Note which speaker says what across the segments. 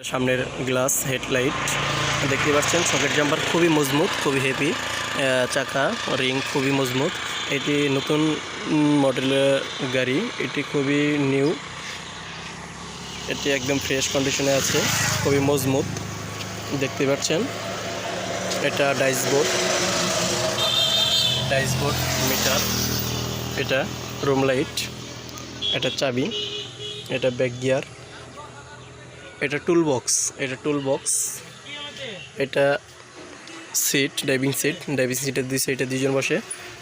Speaker 1: সামনের glass headlight, দেখতে পাচ্ছেন, সকেট জাম্পার খুবই মজবুত, খুবই হেভি চাকা রিং খুবই মজবুত। এটি নতুন মডেলের গাড়ি, এটি খুবই নিউ এটি একদম ফ্রেশ কন্ডিশনে আছে, খুবই মজবুত, দেখতে পাচ্ছেন। এটা ডাইসবোর্ড ডাইসবোর্ড মিটার এটা রুম লাইট এটা চাবি, এটা ব্যাক গিয়ার এটা টুল বক্স এটা টুল বক্স এটা সিট ড্রাইভিং সিট ড্রাইভিং সিটের দুই সাইডে দুজন বসে,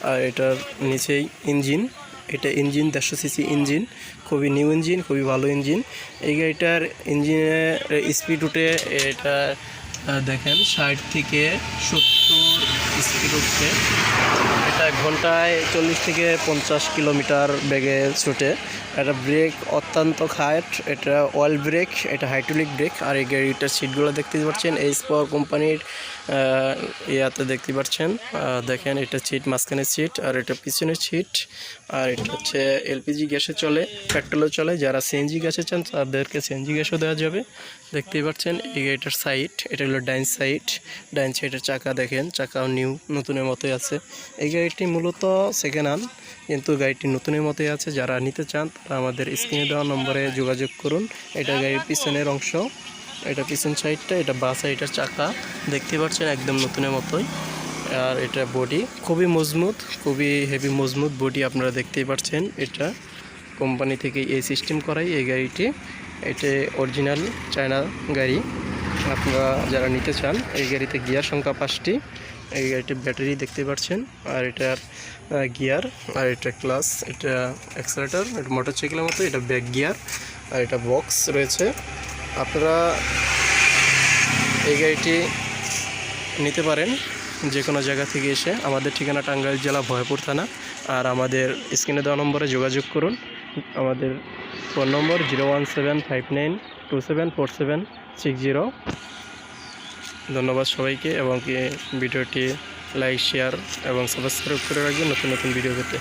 Speaker 1: আর এটার নিচেই ইঞ্জিন এটা ইঞ্জিন দেড়শো সিসি ইঞ্জিন খুবই নিউ ইঞ্জিন খুবই ভালো ইঞ্জিন এই গাড়িটার ইঞ্জিনের স্পিড উঠে এটা দেখেন, ষাট থেকে সত্তর স্পিড উঠছে। এটা ঘন্টায় চল্লিশ থেকে পঞ্চাশ কিলোমিটার বেগে ছুটে। এটা ব্রেক অত্যন্ত খাট এটা অয়েল ব্রেক এটা হাইড্রোলিক ব্রেক আর এই গাড়িটার সিটগুলো দেখতে পাচ্ছেন এইচ পাওয়ার কোম্পানির ইয়াতে দেখতে পাচ্ছেন। দেখেন, এটা সিট মাঝখানের সিট আর এটা পিছনের সিট আর এটা হচ্ছে এলপিজি গ্যাসে চলে, পেট্রোলও চলে। যারা সিএনজি গ্যাসে চান, তাদেরকে সিএনজি গ্যাসও দেওয়া যাবে। দেখতেই পাচ্ছেন, এই গাড়িটার সাইড এটা হলো ডাইন সাইড ডাইন সাইডের চাকা দেখেন, চাকাও নিউ নতুনের মতোই আছে। এই গাড়িটি মূলত সেকেন্ড হ্যান্ড কিন্তু গাড়িটি নতুনের মতোই আছে। যারা নিতে চান, তারা আমাদের স্ক্রিনে দেওয়া নম্বরে যোগাযোগ করুন। এটা গাড়ির পিছনের অংশ। এটা পিছন সাইডটা, এটা বা সাইডের চাকা। দেখতে পাচ্ছেন একদম নতুনের মতোই। আর এটা বডি খুবই মজবুত, খুবই হেভি মজবুত বডি আপনারা দেখতেই পাচ্ছেন। এটা কোম্পানি থেকে এই সিস্টেম করাই এই গাড়িটি। এটা অরিজিনাল চায়না গাড়ি। আপনারা যারা নিতে চান, এই গাড়িতে গিয়ার সংখ্যা পাঁচটি। এই গাড়িটির ব্যাটারি দেখতে পাচ্ছেন, আর এটার গিয়ার, আর এটা ক্লাস, এটা অ্যাক্সেলেটার, এটা মোটর সাইকেলের মতো, এটা ব্যাক গিয়ার, আর এটা বক্স রয়েছে। আপনারা এই গাড়িটি নিতে পারেন যে কোনো জায়গা থেকে এসে। আমাদের ঠিকানা টাঙ্গাইল জেলা ভয়পুর থানা, আর আমাদের স্ক্রিনে দেওয়া নম্বরে যোগাযোগ করুন। আমাদের phone number zero one seven five nine two seven four seven six zero ধন্যবাদ সবাইকে এবং কি ভিডিওটি লাইক শেয়ার এবং সাবস্ক্রাইব করে রাখবেন নতুন নতুন ভিডিও পেতে।